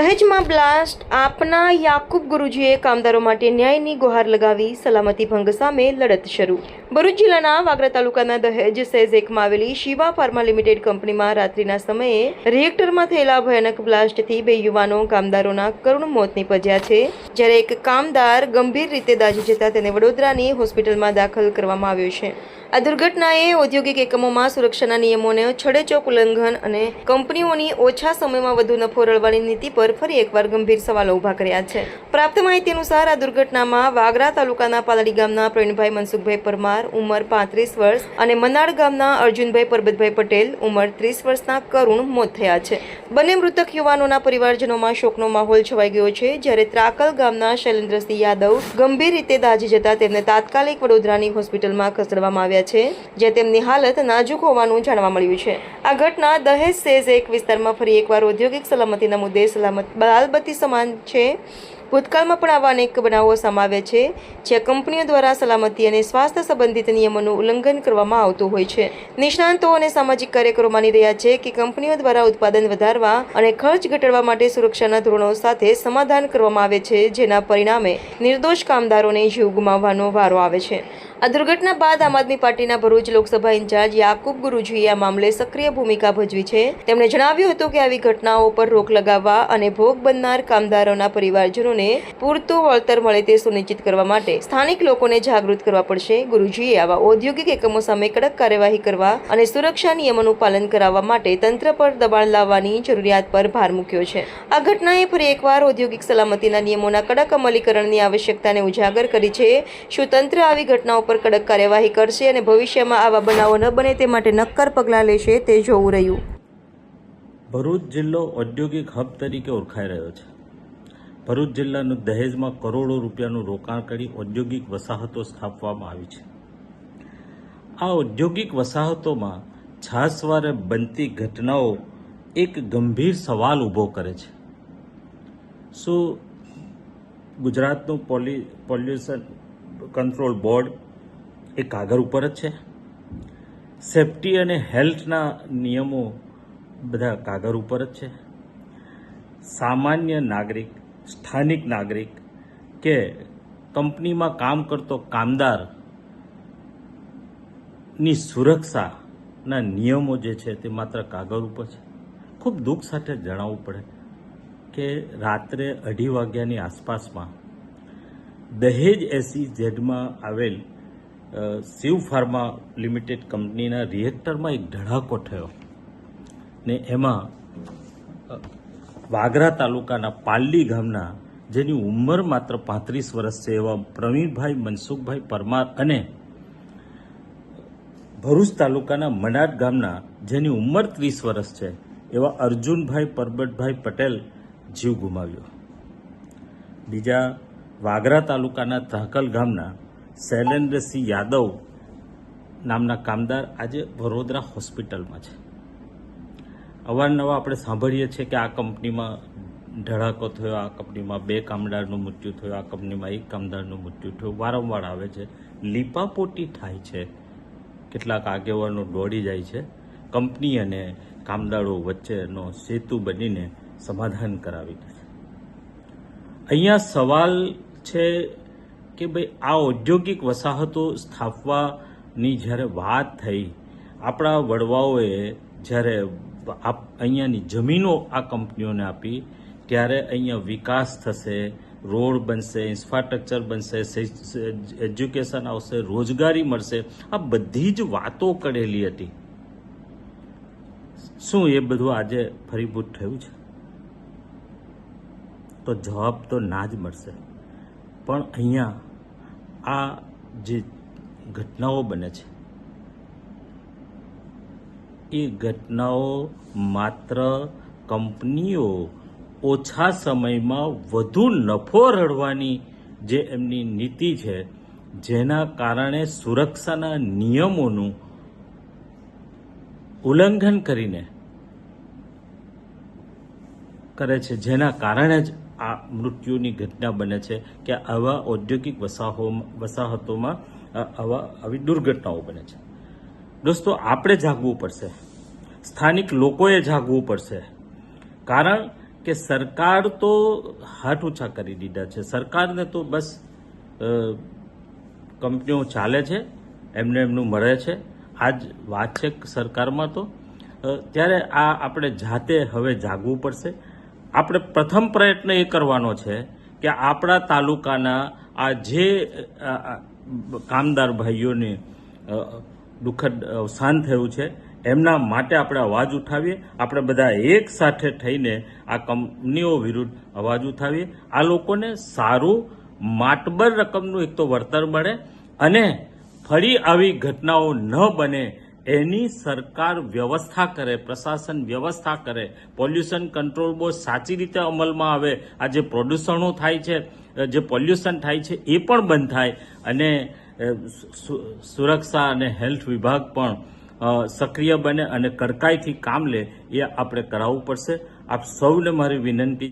દહેજમાં blast આપના યાકુબ ગુરુજીએ કામદારો માટે ન્યાયની ગુહાર લગાવી સલામતી ભંગ સામે લડત શરૂ. ભરૂચ જિલ્લાના વાગરા તાલુકાના દહેજ સેઝ એકમાં આવેલી શિવા ફાર્મા લિમિટેડ કંપનીમાં રાત્રિના સમયે રિએક્ટરમાં થયેલા ભયાનક બ્લાસ્ટથી બે યુવાનો કામદારોના કરુણ મોત નીપજ્યા છે. જ્યારે એક કામદાર ગંભીર રીતે દાઝી જતા તેને વડોદરાની હોસ્પિટલમાં દાખલ કરવામાં આવ્યો છે. આ દુર્ઘટનાએ ઔદ્યોગિક એકમોમાં સુરક્ષાના નિયમોને છડેચોક ઉલ્લંઘન અને કંપનીઓની ઓછા સમયમાં વધુ નફો રળવાની નીતિ પર ફરી એકવાર ગંભીર સવાલો ઊભા કર્યા છે. પ્રાપ્ત માહિતી અનુસાર આ દુર્ઘટનામાં વાગરા તાલુકાના પાલડી ગામના પ્રવીણભાઈ મનસુખભાઈ પરમાર ઉંમર પાંત્રીસ વર્ષ અને મનાડ ગામના અર્જુનભાઈ પરબતભાઈ પટેલ ઉંમર ત્રીસ વર્ષના કરુણ મોત થયા છે. બંને મૃતક યુવાનોના પરિવારજનોમાં શોકનો માહોલ છવાઈ ગયો છે, જ્યારે ત્રાકલ ગામના શૈલેન્દ્રસિંહ યાદવ ગંભીર રીતે દાઝી જતા તેમને તાત્કાલિક વડોદરાની હોસ્પિટલમાં ખસેડવામાં આવ્યા છે, જે તેમની હાલત નાજુક હોવાનું જાણવા મળ્યું છે. આ ઘટના દહેજ સેઝ એક વિસ્તારમાં ફરી એકવાર ઔદ્યોગિક સલામતીના મુદ્દે સલામત બાલબત્તી સમાન છે. ભૂતકાળમાં પણ આવા અનેક બનાવો સમાવે છે, જ્યાં કંપનીઓ દ્વારા સલામતી અને સ્વાસ્થ્ય સંબંધિત નિયમોનું ઉલ્લંઘન કરવામાં આવતું હોય છે. નિષ્ણાંતો અને સામાજિક કાર્યકરો માની રહ્યા છે કે કંપનીઓ દ્વારા ઉત્પાદન વધારવા અને ખર્ચ ઘટાડવા માટે સુરક્ષાના ધોરણો સાથે સમાધાન કરવામાં આવે છે, જેના પરિણામે નિર્દોષ કામદારોને જીવ ગુમાવવાનો વારો આવે છે. આ દુર્ઘટના બાદ આમ આદમી પાર્ટીના ભરૂચ લોકસભા ઇન્ચાર્જ યાકુબ ગુરુજીએ આ મામલે સક્રિય ભૂમિકા ભજવી છે. તેમણે જણાવ્યું હતું કે આવી ઘટનાઓ પર રોક લગાવવા અને ભોગ બનનાર કામદારોના પરિવારજનોને પૂરતું વળતર મળે તે સુનિશ્ચિત કરવા માટે સ્થાનિક લોકોને જાગૃત કરવા પડશે. ગુરુજીએ આવા ઔદ્યોગિક એકમો સામે કડક કાર્યવાહી કરવા અને સુરક્ષા નિયમોનું પાલન કરાવવા માટે તંત્ર પર દબાણ લાવવાની જરૂરિયાત પર ભાર મૂક્યો છે. આ ઘટનાએ ફરી એકવાર ઔદ્યોગિક સલામતીના નિયમોના કડક અમલીકરણની આવશ્યકતાને ઉજાગર કરી છે. શું તંત્ર આવી ઘટનાઓ પર કડક કાર્યવાહી કરશે અને ભવિષ્યમાં આવા બનાવો ન બને તે માટે નક્કર પગલાં લેશે તે જોવું રહ્યું. ભરૂચ જિલ્લો ઔદ્યોગિક હબ તરીકે ઓળખાઈ રહ્યો છે. ભરૂચ જિલ્લાનું દહેજમાં કરોડો રૂપિયાનું રોકાણ કરી ઔદ્યોગિક વસાહતો સ્થાપવામાં આવી છે. આ ઔદ્યોગિક વસાહતોમાં છાસવારે બનતી ઘટનાઓ એક ગંભીર સવાલ ઊભો કરે છે. શું ગુજરાતનું પોલ્યુશન કંટ્રોલ બોર્ડ એ કાગળ ઉપર જ છે. સેફટી અને હેલ્થના નિયમો બધા કાગળ ઉપર જ છે. સામાન્ય નાગરિક, સ્થાનિક નાગરિક કે કંપનીમાં કામ કરતો કામદારની સુરક્ષાના નિયમો જે છે તે માત્ર કાગળ ઉપર છે. ખૂબ દુઃખ સાથે જણાવવું પડે કે રાત્રે અઢી વાગ્યાની આસપાસમાં દહેજ એસી ઝેડમાં આવેલ શિવ ફાર્મા લિમિટેડ કંપનીના રિએક્ટરમાં એક ધડાકો થયો. ને એમાં વાગરા તાલુકાના પાલ્લી ગામના, જેની ઉંમર માત્ર પાંત્રીસ વર્ષ છે, એવા પ્રવીણભાઈ મનસુખભાઈ પરમાર અને ભરૂચ તાલુકાના મનાડ ગામના, જેની ઉંમર ત્રીસ વર્ષ છે, એવા અર્જુનભાઈ પરબતભાઈ પટેલ જીવ ગુમાવ્યો. બીજા, વાગરા તાલુકાના ત્રાકલ ગામના શૈલેન્દ્રસિંહ યાદવ નામના કામદાર આજે વડોદરા હોસ્પિટલમાં છે. અવારનવાર આપણે સાંભળીએ છીએ કે આ કંપનીમાં ધડાકો થયો, આ કંપનીમાં બે કામદારનું મૃત્યુ થયું, આ કંપનીમાં એક કામદારનું મૃત્યુ થયું. વારંવાર આવે છે. લીપાપોટી થાય છે. કેટલાક આગેવાનો દોડી જાય છે. કંપની અને કામદારો વચ્ચેનો સેતુ બનીને સમાધાન કરાવી દે અહીંયા સવાલ છે કે ભાઈ આ ઔદ્યોગિક વસાહતો સ્થાપવાની જ્યારે વાત થઈ, આપણા વડવાઓએ જ્યારે અહીંયાની જમીનો આ કંપનીઓને આપી, ત્યારે અહીંયા વિકાસ થશે, રોડ બનશે, ઇન્ફ્રાસ્ટ્રક્ચર બનશે એજ્યુકેશન આવશે, રોજગારી મળશે, આ બધી જ વાતો કરેલી હતી. શું એ બધું આજે ફરીભૂત થયું છે? તો જવાબ તો ના જ મળશે. પણ અહીંયા આ જે ઘટનાઓ બને છે, એ ઘટનાઓ માત્ર કંપનીઓ ઓછા સમયમાં વધુ નફો રળવાની જે એમની નીતિ છે, જેના કારણે સુરક્ષાના નિયમોનું ઉલ્લંઘન કરીને કરે છે, જેના કારણે જ આ મૃત્યુની ઘટના બને છે કે આવા ઔદ્યોગિક વસાહો વસાહતોમાં આવા આવી દુર્ઘટનાઓ બને છે. દોસ્તો, આપણે જાગવું પડશે. સ્થાનિક લોકોએ જાગવું પડશે. કારણ કે સરકાર તો હાથ ઊંચા કરી દીધા છે. સરકારને તો બસ કંપનીઓ ચાલે છે, એમને એમનું મળે છે. આ જ વાત છે સરકારમાં તો. ત્યારે આ આપણે જાતે હવે જાગવું પડશે. આપણે પ્રથમ પ્રયત્ન એ કરવાનો છે કે આપણા તાલુકાના આ જે કામદાર ભાઈઓને દુઃખદ અવસાન થયું છે, એમના માટે આપણે અવાજ ઉઠાવીએ, આપણે બધા એક સાથે થઈને આ કંપનીઓ વિરુદ્ધ અવાજ ઉઠાવીએ. આ લોકોને સારું માટબર રકમનું એક તો વળતર મળે અને ફરી આવી ઘટનાઓ ન બને એની સરકાર વ્યવસ્થા કરે, પ્રશાસન વ્યવસ્થા કરે, પોલ્યુશન કંટ્રોલ બોર્ડ સાચી રીતે અમલમાં આવે, આ જે પ્રદૂષણો થાય છે જે પોલ્યુશન થાય છે, એ પણ બંધ થાય. અને સુરક્ષા અને હેલ્થ વિભાગ પણ સક્રિય બને અને કડકાઈથી કામ લે, એ આપણે કરાવવું પડશે. આપ સૌને મારી વિનંતી